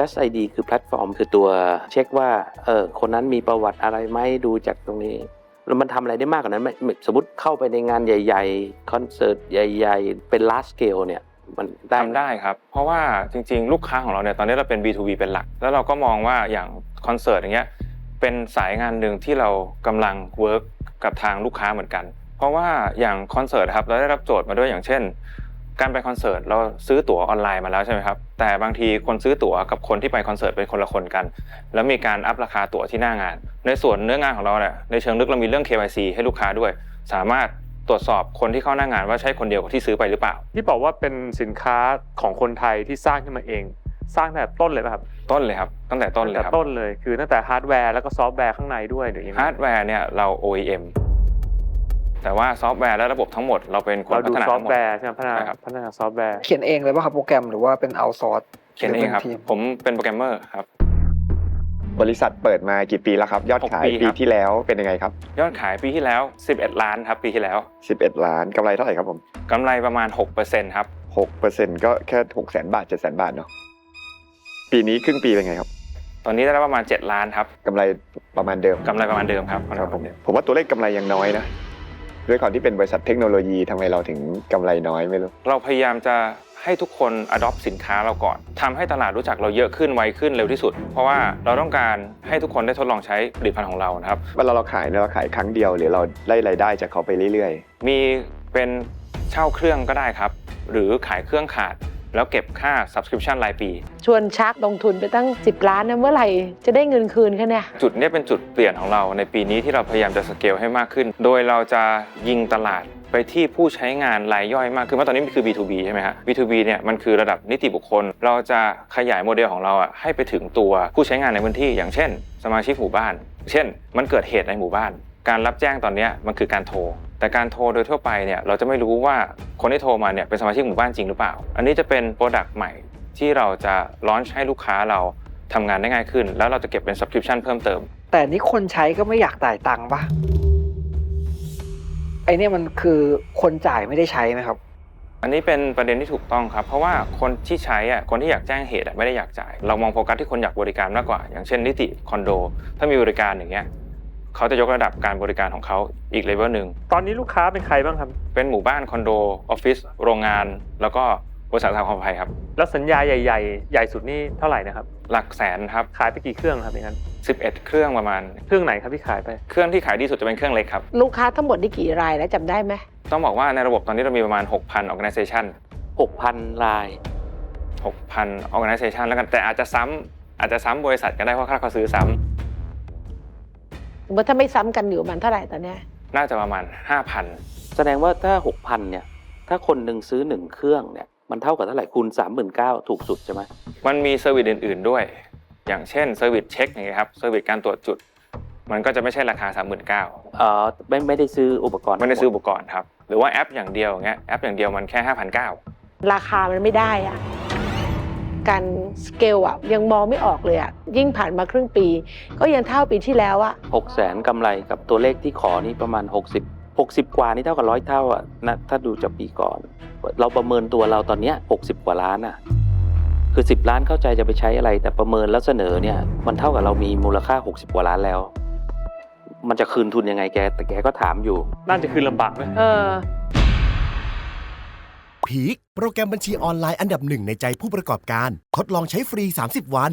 Just ID คือแพลตฟอร์ม คือตัวเช็คว่าเออคนนั้นมีประวัติอะไรไหมดูจากตรงนี้แล้วมันทำอะไรได้มากกว่านั้นไหมสมมติเข้าไปในงานใหญ่ๆ คอนเสิร์ตใหญ่ ๆ เป็น large scale เนี่ยมันได้ทำได้ครับ เพราะว่าจริง ๆ ลูกค้าของเราเนี่ยตอนนี้เราเป็น B2B เป็นหลัก แล้วเราก็มองว่าอย่างคอนเสิร์ตอย่างเงี้ยเป็นสายงานหนึ่งที่เรากำลังเวิร์กกับทางลูกค้าเหมือนกัน เพราะว่าอย่างคอนเสิร์ตครับเราได้รับโจทย์มาด้วยอย่างเช่น การไปคอนเสิร์ตเราซื้อตั๋วออนไลน์มาแล้วใช่ไหมครับแต่บางทีคนซื้อตั๋วกับคนที่ไปคอนเสิร์ตเป็นคนละคนกัน แล้วมีการอัพราคาตั๋วที่หน้างาน ในส่วนเนื้องานของเราเนี่ยในเชิงลึกเรามีเรื่อง KYC ให้ลูกค้าด้วย สามารถตรวจสอบคนที่เข้าหน้างานว่าใช่คนเดียวกับที่ซื้อไปหรือเปล่า ที่บอกว่าเป็นสินค้าของคนไทยที่สร้างขึ้นมาเอง สร้างตั้งแต่ต้นเลยป่ะครับ ต้นเลยครับ ตั้งแต่ต้นเลยตั้งคแต่รับต้นเลยคือตั้งแต่ฮาร์ดแวร์แล้วก็ซอฟต์แวร์ข้างในด้วยหรือยังไงฮาร์ดแวร์เนี่ยเรา OEM แต่ว่าซอฟต์แวร์และระบบทั้งหมดเราเป็นคนเราพัดูฒนาซอฟทั้งหมต์ดแวร์ใช่ไหมพัฒนาใช่ครับ พัฒนาซอฟต์แวร์ เขียนเองเลยป่ะครับโปรแกรมหรือว่าเป็นเอาซอร์ส เขียนเองครับ ผมเป็นโปรแกรมเมอร์ครับ บริษัทเปิดมากี่ปีแล้วครับ ยอดขายหกปีปีครับ ที่แล้วเป็นยังไงครับ ยอดขายปีที่แล้ว 11 ล้านครับ ปีที่แล้ว11 ล้านกำไรเท่าไหร่ครับผมกำไรประมาณ6%ครับ 6%ก็แค่6แสนบาท7แสนบาทเนาะปีนี้ครึ่งปีเป็นไงครับตอนนี้ได้ประมาณ 7 ล้านครับกำไรประมาณเดิมกำไรประมาณเดิมครับ ครับผมผมว่าตัวเลขกำไรยังน้อยนะ ด้วยความที่เป็นบริษัทเทคโนโลยีทำไมเราถึงกำไรน้อยไม่รู้ เราพยายามจะให้ทุกคน adopt สินค้าเราก่อนทำให้ตลาดรู้จักเราเยอะขึ้นไวขึ้นเร็วที่สุด เพราะว่าเราต้องการให้ทุกคนได้ทดลองใช้ผลิตภัณฑ์ของเรานะครับ เวลาเราขายเนี่ยเราขายครั้งเดียวหรือเราได้รายได้จากเขาไปเรื่อยมีเป็นเช่าเครื่องก็ได้ครับ หรือขายเครื่องขาด แล้วเก็บค่า subscription รายปี ชวนชักลงทุนไปตั้ง 10 ล้านนะเมื่อไหร่จะได้เงินคืนคะเนี่ย จุดเนี้ยเป็นจุดเปลี่ยนของเราในปีนี้ที่เราพยายามจะสเกลให้มากขึ้น โดยเราจะยิงตลาดไปที่ผู้ใช้งานรายย่อยมากขึ้นเพราะตอนนี้มันคือ B2B ใช่ไหมฮะ B2B เนี่ยมันคือระดับนิติบุคคล เราจะขยายโมเดลของเราอะให้ไปถึงตัวผู้ใช้งานในพื้นที่อย่างเช่น สมาชิกหมู่บ้าน เช่น มันเกิดเหตุในหมู่บ้าน การรับแจ้งตอนเนี้ยมันคือการโทร แต่การโทรโดยทั่วไปเนี่ยเราจะไม่รู้ว่าคนที่โทรมาเนี่ยเป็นสมาชิกหมู่บ้านจริงหรือเปล่า อันนี้จะเป็นโปรดักต์ใหม่ที่เราจะลอนช์ให้ลูกค้าเราทำงานได้ง่ายขึ้น แล้วเราจะเก็บเป็น subscription เพิ่มเติม แต่นี่คนใช้ก็ไม่อยากจ่ายตังค์ป่ะไอเนี่ยมันคือคนจ่ายไม่ได้ใช้ไหมครับ อันนี้เป็นประเด็นที่ถูกต้องครับ เพราะว่าคนที่ใช้อะคนที่อยากแจ้งเหตุอะไม่ได้อยากจ่าย เรามองโฟกัสที่คนอยากบริการมากกว่า อย่างเช่นนิติคอนโด ถ้ามีบริการอย่างเงี้ย เขาจะยกระดับการบริการของเขาอีกเลเวลหนึ่งตอนนี้ลูกค้าเป็นใครบ้างครับ เป็นหมู่บ้านคอนโดออฟฟิศโรงงาน แล้วก็บริษัททางความภัยครับ แล้วสัญญาใหญ่ ๆ ใหญ่สุดนี่เท่าไหร่นะครับ หลักแสนครับ ขายไปกี่เครื่องครับอย่างนั้น11 เครื่องประมาณ เครื่องไหนครับที่ขายไป เครื่องที่ขายดีสุดจะเป็นเครื่องเล็กครับ ลูกค้าทั้งหมดนี่กี่รายแล้วจำได้ไหม ต้องบอกว่าในระบบตอนนี้เรามีประมาณ 6,000 organization 6,000ลาย 6,000 organization แล้วกัน แต่อาจจะซ้ำอาจจะซ้ำบริษัทก็ได้เพราะค่าเขาซื้อซ้ำ สมมติถ้าไม่ซ้ำกันอยู่ประมันเท่าไหร่ตอนเนี้ยน่าจะประมาณ 5,000 แสดงว่าถ้า 6,000 เนี่ย ถ้าคนหนึ่งซื้อ 1 เครื่องเนี่ย มันเท่ากับเท่าไหร่คูณ 39,000 ถูกสุดใช่ไหมมันมีเซอร์วิสอื่น ๆด้วย อย่างเช่นเซอร์วิสเช็คอย่างเงี้ยครับเซอร์วิสการตรวจจุด มันก็จะไม่ใช่ราคา 39,000เอ่อไม่ไม่ได้ซื้ออุปกรณ์ไม่ได้ซื้ออุทั้งหปกรณ์ครับ หรือว่าแอปอย่างเดียวอย่างเงี้ยแอปอย่างเดียวมันแค่ 5,900ราคามันไม่ได้อะ การสเกลอะยังมองไม่ออกเลยอะยิ่งผ่านมาครึ่งปี ก็ยังเท่าปีที่แล้วอะหกแสนกำไรกับตัวเลขที่ขอนี่ประมาณ 60 60 กว่านี่เท่ากับร้อยเท่าอะนะถ้าดูจากปีก่อน เราประเมินตัวเราตอนเนี้ย60 กว่าล้านอะคือ 10 ล้านเข้าใจจะไปใช้อะไร แต่ประเมินแล้วเสนอเนี่ยมันเท่ากับเรามีมูลค่า 60 กว่าล้านแล้ว มันจะคืนทุนยังไงแกแต่แกก็ถามอยู่ น่าจะคือลำบากไหม เออ พีคโปรแกรมบัญชีออนไลน์อันดับหนึ่งในใจผู้ประกอบการ ทดลองใช้ฟรี 30 วัน